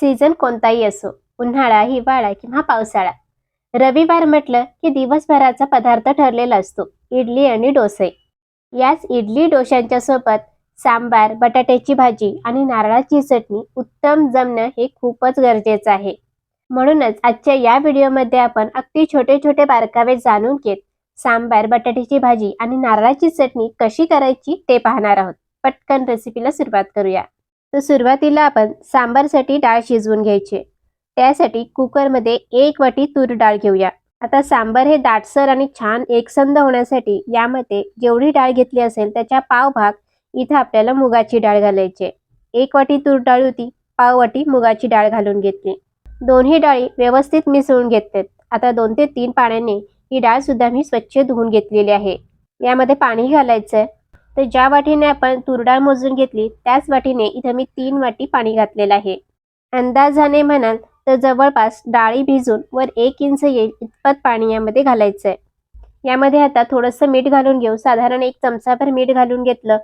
Season कोणताही असो उन्हाळा हिवाळा किंवा पावसाळा. रविवार म्हटलं की दिवसभराचा पदार्थ ठरलेला असतो इडली आणि डोसे. याच इडली डोश्यांच्या सोबत सांबार बटाट्याची भाजी आणि नारळाची चटणी उत्तम जमणं हे खूपच गरजेचं आहे. म्हणूनच आजच्या या व्हिडिओमध्ये आपण अगदी छोटे छोटे बारकावे जाणून घेत सांबार बटाट्याची भाजी आणि नारळाची चटणी कशी करायची ते पाहणार आहोत. पटकन रेसिपीला सुरुवात करूया. तर सुरुवातीला आपण सांबारसाठी डाळ शिजवून घ्यायची. त्यासाठी कुकरमध्ये एक वाटी तूर डाळ घेऊया. आता सांबार हे दाटसर आणि छान एकसंध होण्यासाठी यामध्ये जेवढी डाळ घेतली असेल त्याच्या पाव भाग इथं आपल्याला मुगाची डाळ घालायची एक वाटी तूर डाळ होती पाव वाटी मुगाची डाळ घालून घेतली. दोन्ही डाळी व्यवस्थित मिसळून घेतलेत. आता दोन ते तीन पाण्याने ही डाळ सुद्धा मी स्वच्छ धुवून घेतलेली आहे. यामध्ये पाणी घालायचं आहे तर ज्या वाटीने आपण तुरडाळ मोजून घेतली त्याच वाटीने इथं मी तीन वाटी पाणी घातलेलं आहे. अंदाजाने म्हणाल तर जवळपास डाळी भिजून वर एक इंच येईल इतपत पाणी यामध्ये घालायचंय. यामध्ये आता थोडंसं मीठ घालून घेऊ. साधारण एक चमचाभर मीठ घालून घेतलं.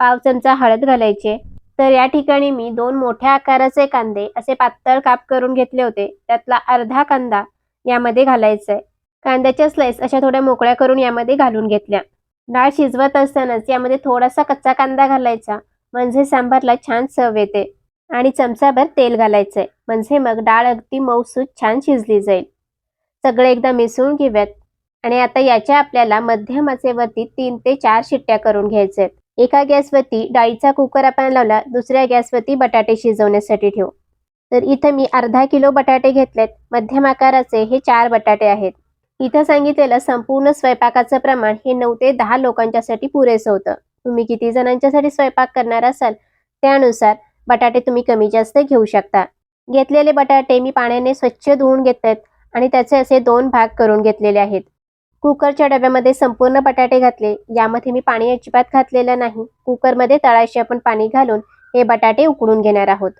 पाव चमचा हळद घालायचे. तर या ठिकाणी मी दोन मोठ्या आकाराचे कांदे असे पातळ काप करून घेतले होते. त्यातला अर्धा कांदा यामध्ये घालायचा आहे कांद्याच्या स्लाइस अशा थोड्या मोकळ्या करून यामध्ये घालून घेतल्या. डाळ शिजवत असतानाच यामध्ये थोडासा कच्चा कांदा घालायचा. म्हणजे सांबारला छान चव येते. आणि चमचाभर तेल घालायचंय. म्हणजे मग डाळ अगदी मऊसूत छान शिजली जाईल. सगळे एकदा मिसळून घेऊयात. आणि आता याच्या आपल्याला मध्यमाचेवरती तीन ते चार शिट्ट्या करून घ्यायच्यात एका गॅसवरती डाळीचा कुकर आपण लावला दुसऱ्या गॅसवरती बटाटे शिजवण्यासाठी ठेवू. तर इथं मी अर्धा किलो बटाटे घेतलेत. मध्यम आकाराचे हे चार बटाटे आहेत. इथं सांगितलेलं संपूर्ण स्वयंपाकाचं प्रमाण हे नऊ ते दहा लोकांच्यासाठी पुरेसं होतं. तुम्ही किती जणांच्यासाठी स्वयंपाक करणार असाल त्यानुसार बटाटे तुम्ही कमी जास्त घेऊ शकता. घेतलेले बटाटे मी पाण्याने स्वच्छ धुवून घेतलेत आणि त्याचे असे दोन भाग करून घेतलेले आहेत. कुकरच्या डब्यामध्ये संपूर्ण बटाटे घातले. यामध्ये मी पाणी अजिबात घातलेलं नाही. कुकरमध्ये तळाशी आपण पाणी घालून हे बटाटे उकडून घेणार आहोत.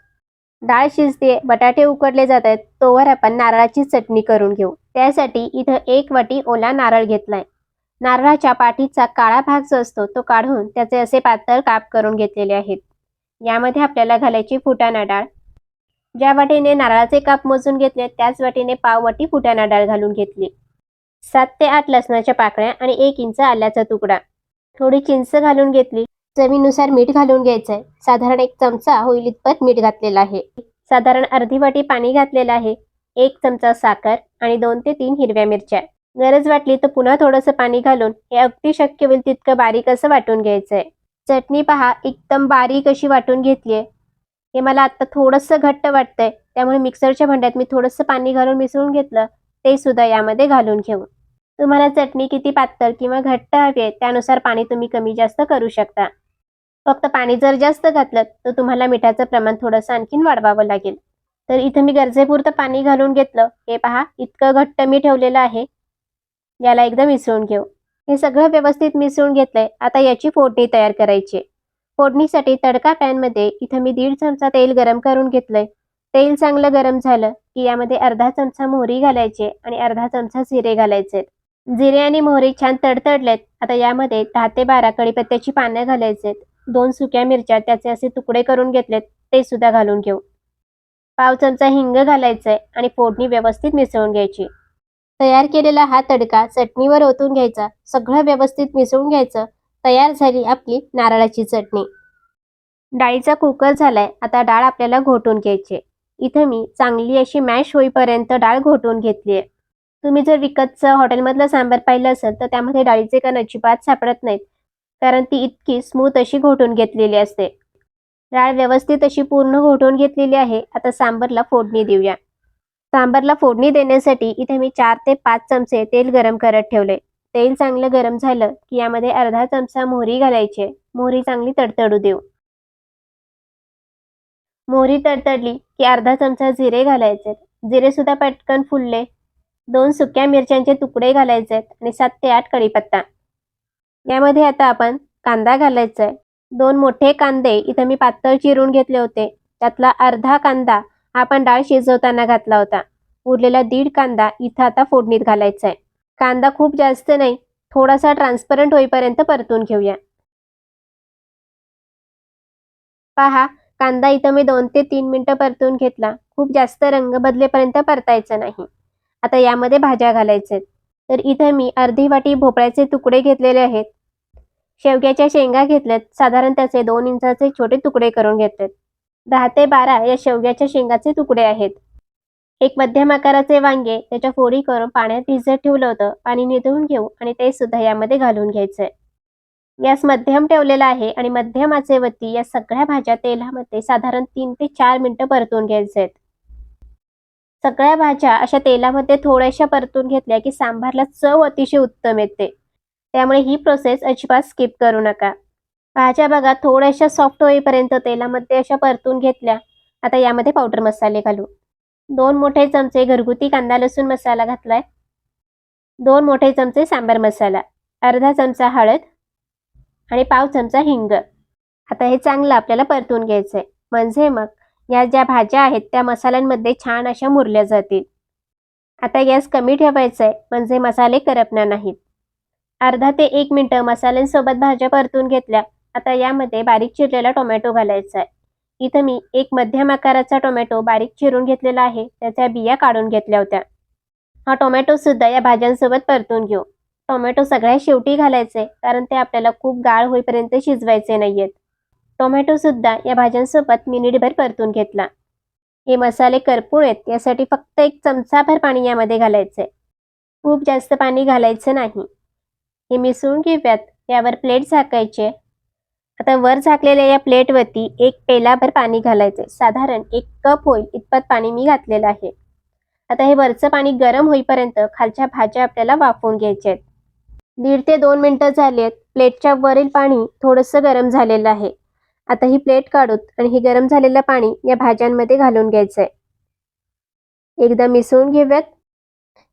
डाळ शिजते बटाटे उकडले जात आहेत तोवर आपण नारळाची चटणी करून घेऊ. त्यासाठी इथं एक वाटी ओला नारळ घेतलाय. नारळाच्या पाठीचा काळा भाग जो असतो तो काढून त्याचे असे पातळ काप करून घेतलेले आहेत. यामध्ये आपल्याला घालायची फुटाणा डाळ. ज्या वाटीने नारळाचे काप मोजून घेतले त्याच वाटीने पाव वाटी फुटाणा डाळ घालून घेतली. सात ते आठ लसणाच्या पाकळ्या आणि एक इंच आल्याचा तुकडा. थोडी चिंच घालून घेतली. चवीनुसार मीठ घालून घ्यायचंय. साधारण एक चमचा होईल इतपत मीठ घातलेलं आहे. साधारण अर्धी वाटी पाणी घातलेलं आहे. एक चमचा साखर आणि दोन ते तीन हिरव्या मिरच्या. गरज वाटली तर पुन्हा थोडंसं पाणी घालून हे अगदी शक्य होईल तितकं बारीक असं वाटून घ्यायचंय. चटणी पहा एकदम बारीक अशी वाटून घेतलीये. हे मला आता थोडंसं घट्ट वाटतंय. त्यामुळे मिक्सरच्या भांड्यात मी थोडंसं पाणी घालून मिसळून घेतलं. ते सुद्धा यामध्ये घालून घेऊ. तुम्हाला चटणी किती पातळ किंवा घट्ट हवी आहे त्यानुसार पाणी तुम्ही कमी जास्त करू शकता. फक्त पाणी जर जास्त घातलं तर तुम्हाला मिठाचं प्रमाण थोडंसं आणखीन वाढवावं लागेल. तर इथं मी गरजेपुरतं पाणी घालून घेतलं. हे पहा इतकं घट्ट मी ठेवलेलं आहे. याला एकदा मिसळून घेऊ. हे सगळं व्यवस्थित मिसळून घेतलंय. आता याची फोडणी तयार करायची फोडणीसाठी तडका पॅनमध्ये इथं मी दीड चमचा तेल गरम करून घेतलंय. तेल चांगलं गरम झालं की यामध्ये अर्धा चमचा मोहरी घालायचे आणि अर्धा चमचा जिरे घालायचे जिरे आणि मोहरी छान तडतडलेत. आता यामध्ये दहा ते बारा कडीपत्त्याची पानं घालायचे दोन सुक्या मिरच्या त्याचे असे तुकडे करून घेतलेत ते सुद्धा घालून घेऊ. पाव चमचा हिंग घालायचंय आणि फोडणी व्यवस्थित मिसळून घ्यायची. तयार केलेला हा तडका चटणीवर ओतून घ्यायचा. सगळं व्यवस्थित मिसळून घ्यायचं. तयार झाली आपली नारळाची चटणी. डाळीचा कुकर झालाय. आता डाळ आपल्याला घोटून घ्यायची इथं मी चांगली अशी मॅश होईपर्यंत डाळ घोटून घेतली आहे. तुम्ही जर विकतचं हॉटेलमधलं सांबार पाहिलं असेल तर त्यामध्ये डाळीचे कण अजिबात सापडत नाहीत. कारण ती इतकी स्मूथ अशी घोटून घेतलेली असते. डाळ व्यवस्थित अशी पूर्ण घोटून घेतलेली आहे. आता सांबरला फोडणी देऊया. सांबरला फोडणी देण्यासाठी इथे मी चार ते पाच चमचे तेल गरम करत ठेवले. तेल चांगलं गरम झालं की यामध्ये अर्धा चमचा मोहरी घालायची. मोहरी चांगली तडतडू देऊ. मोहरी तडतडली की अर्धा चमचा जिरे घालायचे. जिरे सुद्धा पटकन फुलले. दोन सुक्या मिरच्यांचे तुकडे घालायचे आणि सात ते आठ कढीपत्ता. यामध्ये आता आपण कांदा घालायचा आहे दोन मोठे कांदे इथं मी पातळ चिरून घेतले होते. त्यातला अर्धा कांदा आपण डाळ शिजवताना घातला होता. उरलेला दीड कांदा इथं आता फोडणीत घालायचा आहे कांदा खूप जास्त नाही थोडासा ट्रान्सपरंट होईपर्यंत परतून घेऊया. पहा कांदा इथं मी दोन ते तीन मिनटं परतून घेतला. खूप जास्त रंग बदलेपर्यंत परतायचं नाही. आता यामध्ये भाज्या घालायचे तर इथं मी अर्धी वाटी भोपळ्याचे तुकडे घेतलेले आहेत. शेवग्याच्या शेंगा घेतल्यात. साधारण त्याचे दोन इंचाचे छोटे तुकडे करून घेतलेत. दहा ते बारा या शेवग्याच्या शेंगाचे तुकडे आहेत. एक मध्यम आकाराचे वांगे त्याच्या फोडी करून पाण्यात भिजत ठेवलं होतं. पाणी निधळून घेऊ आणि ते सुद्धा यामध्ये घालून घ्यायचंय. गॅस मध्यम ठेवलेला आहे आणि मध्यम आचेवरती या सगळ्या भाज्या तेलामध्ये साधारण तीन ते चार मिनिटं परतून घ्यायचे आहेत सगळ्या भाज्या अशा तेलामध्ये थोड्याशा परतून घेतल्या की सांबारला चव अतिशय उत्तम येते. त्यामुळे ही प्रोसेस अजिबात स्किप करू नका. भाज्या बघा थोड्याशा सॉफ्ट होईपर्यंत तेलामध्ये अशा परतून घेतल्या. आता यामध्ये पावडर मसाले घालू. दोन मोठे चमचे घरगुती कांदा लसूण मसाला घातलाय. दोन मोठे चमचे सांबार मसाला. अर्धा चमचा हळद आणि पाव चमचा हिंग. आता हे चांगलं आपल्याला परतून घ्यायचंय. म्हणजे मग या ज्या भाज्या आहेत त्या मसाल्यांमध्ये छान अशा मुरल्या जातील. आता गॅस कमी ठेवायचा आहे म्हणजे मसाले करपणार नाहीत. अर्धा ते एक मिनटं मसाल्यांसोबत भाज्या परतून घेतल्या आता यामध्ये बारीक चिरलेला टोमॅटो घालायचा आहे इथं मी एक मध्यम आकाराचा टोमॅटो बारीक चिरून घेतलेला आहे त्याच्या बिया काढून घेतल्या होत्या. हा टोमॅटो सुद्धा या भाज्यांसोबत परतून घेऊ. टोमॅटो सगळ्या शेवटी घालायचे कारण ते आपल्याला खूप गाळ होईपर्यंत शिजवायचे नाहीयेत. टोमॅटो सुद्धा या भाज्यांसोबत मिनिटभर परतून घेतला. हे मसाले करपून आहेत यासाठी फक्त एक चमचाभर पाणी यामध्ये घालायचे खूप जास्त पाणी घालायचं नाही. हे मिसळून घेऊयात यावर प्लेट झाकायचे. आता वर झाकलेल्या या प्लेटवरती एक पेलाभर पाणी घालायचे साधारण एक कप होईल इतपत पाणी मी घातलेलं आहे. आता हे वरचं पाणी गरम होईपर्यंत खालच्या भाज्या आपल्याला वाफवून घ्यायच्या आहेत. दीड ते दोन मिनटं झाली आहेत प्लेटच्या वरील पाणी थोडंसं गरम झालेलं आहे. आता ही प्लेट काढूत आणि हे गरम झालेलं पाणी या भाज्यांमध्ये घालून घ्यायचंय. एकदा मिसळून घेऊयात.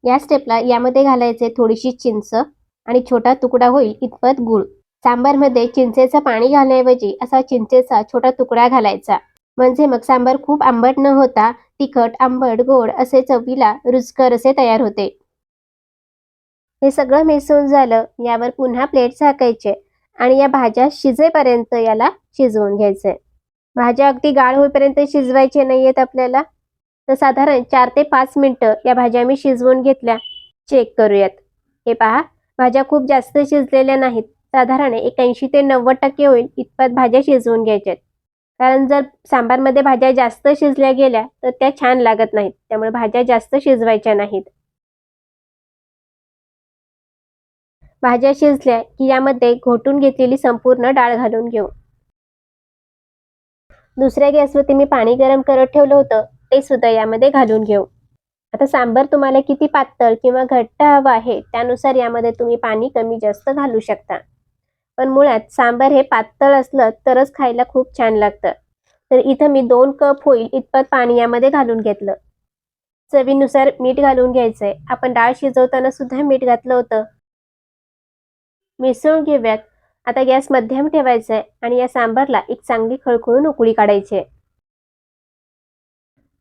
या स्टेपला यामध्ये घालायचे थोडीशी चिंच आणि छोटा तुकडा होईल इतपत गुळ. सांबारमध्ये चिंचेचं पाणी घालण्याऐवजी असा चिंचेचा छोटा तुकडा घालायचा. म्हणजे मग सांबार खूप आंबट न होता तिखट आंबट गोड असे चवीला रुचकर असे तयार होते. हे सगळं मिसळून झालं यावर पुन्हा प्लेट झाकायचे आणि या भाज्या शिजेपर्यंत याला शिजवून घ्यायचंय. भाज्या अगदी गाळ होईपर्यंत शिजवायचे नाहीयेत आपल्याला. तर साधारण चार ते पाच मिनिटं या भाज्या मी शिजवून घेतल्या. चेक करूयात. हे पहा भाज्या खूप जास्त शिजलेल्या नाहीत. साधारण एक ऐंशी ते नव्वद टक्के होईल इतपत भाज्या शिजवून घ्यायच्यात. कारण जर सांबारमध्ये भाज्या जास्त शिजल्या गेल्या तर त्या छान लागत नाहीत. त्यामुळे भाज्या जास्त शिजवायच्या नाहीत. भाज्या शिजल्या की यामध्ये घोटून घेतलेली संपूर्ण डाळ घालून घेऊ. दुसऱ्या गॅसवरती मी पाणी गरम करत ठेवलं होतं ते सुद्धा यामध्ये घालून घेऊ. आता सांबर तुम्हाला किती पातळ किंवा घट्ट हवं आहे त्यानुसार यामध्ये तुम्ही पाणी कमी जास्त घालू शकता. पण मुळात सांबर हे पातळ असलं तरच खायला खूप छान लागतं. तर इथं मी दोन कप होईल इतपत पाणी यामध्ये घालून घेतलं. चवीनुसार मीठ घालून घ्यायचंय. आपण डाळ शिजवताना सुद्धा मीठ घातलं होतं. मिसळून घेऊयात. आता गॅस मध्यम ठेवायचा आहे आणि या सांबारला एक चांगली खळखळून उकळी काढायची. आहे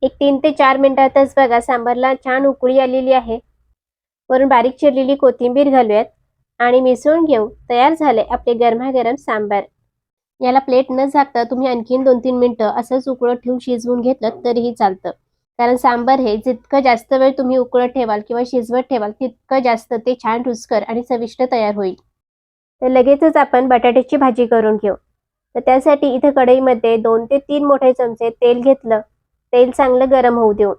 एक तीन ते चार मिनिटातच बघा सांबारला छान उकळी आलेली आहे. वरून बारीक चिरलेली कोथिंबीर घालूयात आणि मिसळून घेऊ तयार झाले आपले गरमागरम सांबार. याला प्लेट न झाकता तुम्ही आणखीन दोन तीन मिनटं असंच उकळं ठेवून शिजवून घेतलं तरीही चालतं. कारण सांबार हे जितकं जास्त वेळ तुम्ही उकळत ठेवाल किंवा शिजवत ठेवाल तितकं जास्त ते छान रुचकर आणि चविष्ट तयार होईल. तर लगेचच आपण बटाट्याची भाजी करून घेऊ. तर त्यासाठी इथं कढईमध्ये दोन ते तीन मोठे चमचे तेल घेतलं. तेल चांगलं गरम होऊ देऊ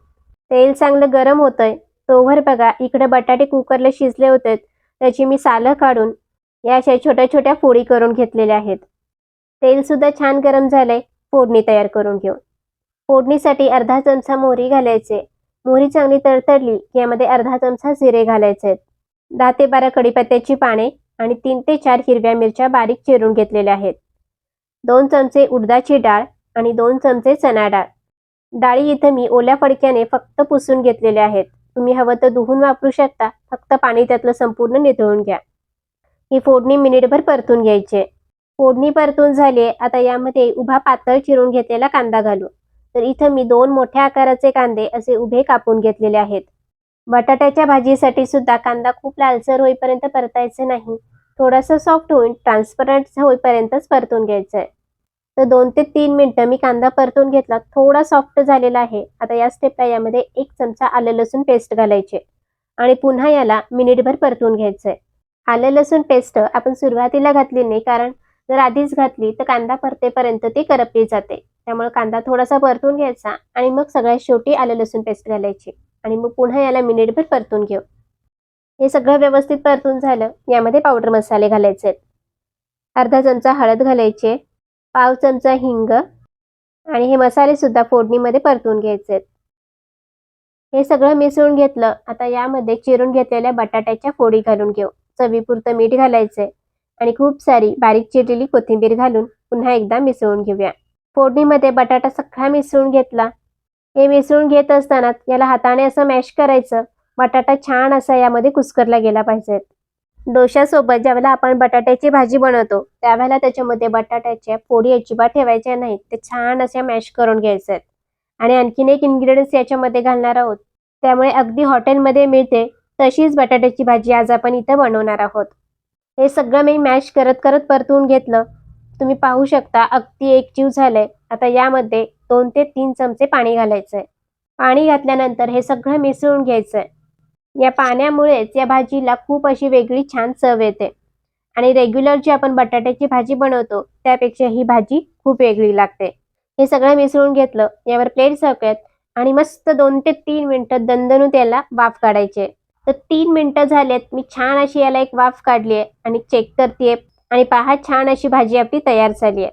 तेल चांगलं गरम होतंय तोवर बघा इकडे बटाटे कुकरला शिजले होते. त्याची मी सालं काढून या अशा छोट्या छोट्या फोडी करून घेतलेल्या आहेत. तेल सुद्धा छान गरम झालंय फोडणी तयार करून घेऊ. फोडणीसाठी अर्धा चमचा मोहरी घालायचे. मोहरी चांगली तडतडली की यामध्ये अर्धा चमचा जिरे घालायचे आहेत. दहा ते बारा कढीपत्त्याची पाने आणि तीन ते चार हिरव्या मिरच्या बारीक चिरून घेतलेल्या आहेत. दोन चमचे उडदाची डाळ आणि दोन चमचे चणा डाळ. डाळी इथं मी ओल्या फडक्याने फक्त पुसून घेतलेल्या आहेत. तुम्ही हवं तर धुवून वापरू शकता. फक्त पाणी त्यातलं संपूर्ण निथळून घ्या. ही फोडणी मिनिटभर परतून घ्यायची. फोडणी परतून झाली आता यामध्ये उभा पातळ चिरून घेतलेला कांदा घालू. तर इथं मी दोन मोठ्या आकाराचे कांदे असे उभे कापून घेतलेले आहेत. बटाट्याच्या भाजीसाठी सुद्धा कांदा खूप लालसर होईपर्यंत परतायचं नाही. थोडासा सॉफ्ट होईल ट्रान्सपरंट होईपर्यंतच परतून घ्यायचं आहे तर दोन ते तीन मिनटं मी कांदा परतून घेतला. थोडा सॉफ्ट झालेला आहे. आता या स्टेपला यामध्ये एक चमचा आलं लसूण पेस्ट घालायचे. आणि पुन्हा याला मिनिटभर परतून घ्यायचंय. आलं लसूण पेस्ट आपण सुरुवातीला घातली नाही कारण जर आधीच घातली तर कांदा परतेपर्यंत ती करपली जाते. त्यामुळे कांदा थोडासा परतून घ्यायचा आणि मग सगळ्यात शेवटी आलं लसूण पेस्ट घालायची. आणि मग पुन्हा याला मिनिटभर परतून घेऊ. हे सगळं व्यवस्थित परतून झालं. यामध्ये पावडर मसाले घालायचे. आहेत अर्धा चमचा हळद घालायचे. पाव चमचा हिंग. आणि हे मसाले सुद्धा फोडणीमध्ये परतून घ्यायचे. आहेत हे सगळं मिसळून घेतलं. आता यामध्ये चिरून घेतलेल्या बटाट्याच्या फोडी घालून घेऊ. चवीपुरतं मीठ घालायचे आणि खूप सारी बारीक चिरलेली कोथिंबीर घालून पुन्हा एकदा मिसळून घेऊया. फोडणीमध्ये बटाटा सगळा मिसळून घेतला. हे मिसळून घेत असताना याला हाताने असं मॅश करायचं. बटाटा छान असा यामध्ये कुस्करला गेला पाहिजे. डोशासोबत ज्यावेळेला आपण बटाट्याची भाजी बनवतो त्यावेळेला त्याच्यामध्ये बटाट्याच्या फोडी अजिबात ठेवायच्या नाहीत. ते छान अशा मॅश करून घ्यायचे. आहेत आणि आणखीन एक इन्ग्रेडियंट्स याच्यामध्ये घालणार आहोत. त्यामुळे अगदी हॉटेलमध्ये मिळते तशीच बटाट्याची भाजी आज आपण इथं बनवणार आहोत. हे सगळं मी मॅश करत करत परतवून घेतलं. तुम्ही पाहू शकता अगदी एक जीव झालंय. आता यामध्ये दोन ते तीन चमचे पाणी घालायचंय. पाणी घातल्यानंतर हे सगळं मिसळून घ्यायचंय. या पाण्यामुळेच या भाजीला खूप अशी वेगळी छान चव येते. आणि रेग्युलर जी आपण बटाट्याची भाजी बनवतो त्यापेक्षा ही भाजी खूप वेगळी लागते. हे सगळं मिसळून घेतलं यावर प्लेट झाकूयात आणि मस्त दोन ते तीन मिनटं दणदणून त्याला वाफ काढायचे. तर तीन मिनटं झालेत मी छान अशी याला एक वाफ काढली आहे आणि चेक करते आणि पहा छान अशी भाजी आपली तयार झाली आहे.